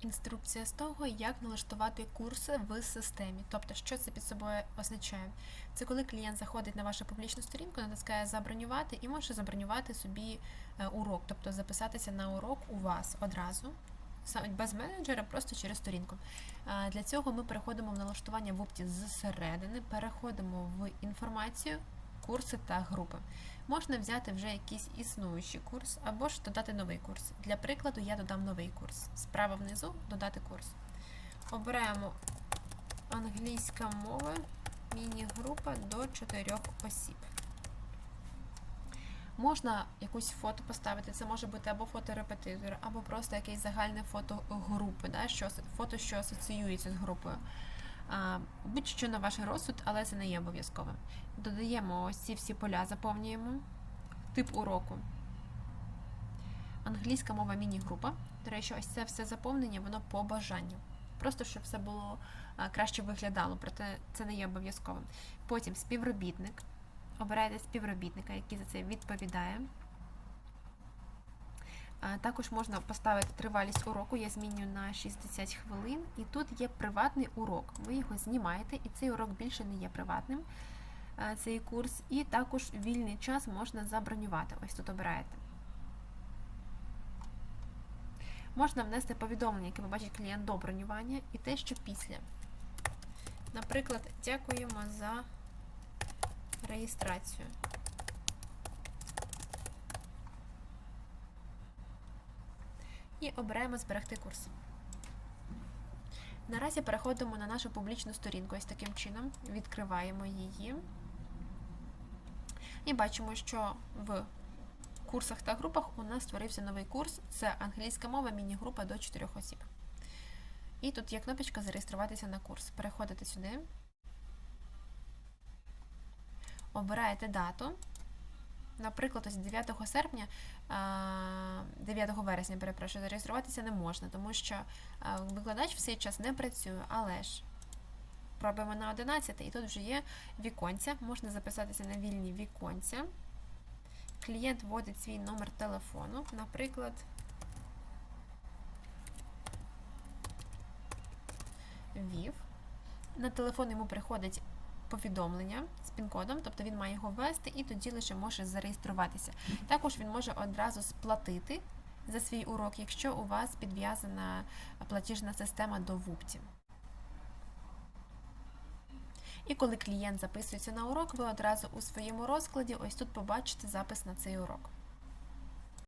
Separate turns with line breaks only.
інструкція з того, як налаштувати курси в системі. Тобто, що це під собою означає? Це коли клієнт заходить на вашу публічну сторінку, натискає забронювати і може забронювати собі е, урок, тобто записатися на урок у вас одразу. Без менеджера, просто через сторінку. Для цього ми переходимо в налаштування в опті зсередини, переходимо в інформацію, курси та групи. Можна взяти вже якийсь існуючий курс або ж додати новий курс. Для прикладу, я додам новий курс. Справа внизу додати курс. Обираємо англійська мова, міні-група до 4 осіб. Можна якусь фото поставити, це може бути або фото репетитора, або просто якесь загальне фото групи, да, що, фото, що асоціюється з групою. Будь-що на ваш розсуд, але це не є обов'язковим. Додаємо ось ці всі поля, заповнюємо. Тип уроку. Англійська мова міні-група. До речі, ось це все заповнення, воно по бажанню. Просто щоб все було краще виглядало, проте це не є обов'язковим. Потім співробітник. Обираєте співробітника, який за це відповідає. Також можна поставити тривалість уроку, я змінюю на 60 хвилин, і тут є приватний урок. Ви його знімаєте, і цей урок більше не є приватним, цей курс. І також вільний час можна забронювати. Ось тут обираєте. Можна внести повідомлення, яке побачить клієнт до бронювання, і те, що після. Наприклад, дякуємо за реєстрацію. І обираємо зберегти курс. Наразі переходимо на нашу публічну сторінку ось таким чином. Відкриваємо її. І бачимо, що в курсах та групах у нас створився новий курс. Це англійська мова, міні-група до 4 осіб. І тут є кнопочка Зареєструватися на курс. Переходите сюди. Обираєте дату. Наприклад, ось 9 серпня, 9 вересня, перепрошую, зареєструватися не можна, тому що викладач в цей час не працює, але ж пробуємо на 11 і тут вже є віконця, можна записатися на вільні віконця. Клієнт вводить свій номер телефону, наприклад, ввів. На телефон йому приходить повідомлення з пін-кодом, тобто він має його ввести і тоді лише може зареєструватися. Також він може одразу сплатити за свій урок, якщо у вас підв'язана платіжна система до ВУПТі. І коли клієнт записується на урок, ви одразу у своєму розкладі ось тут побачите запис на цей урок.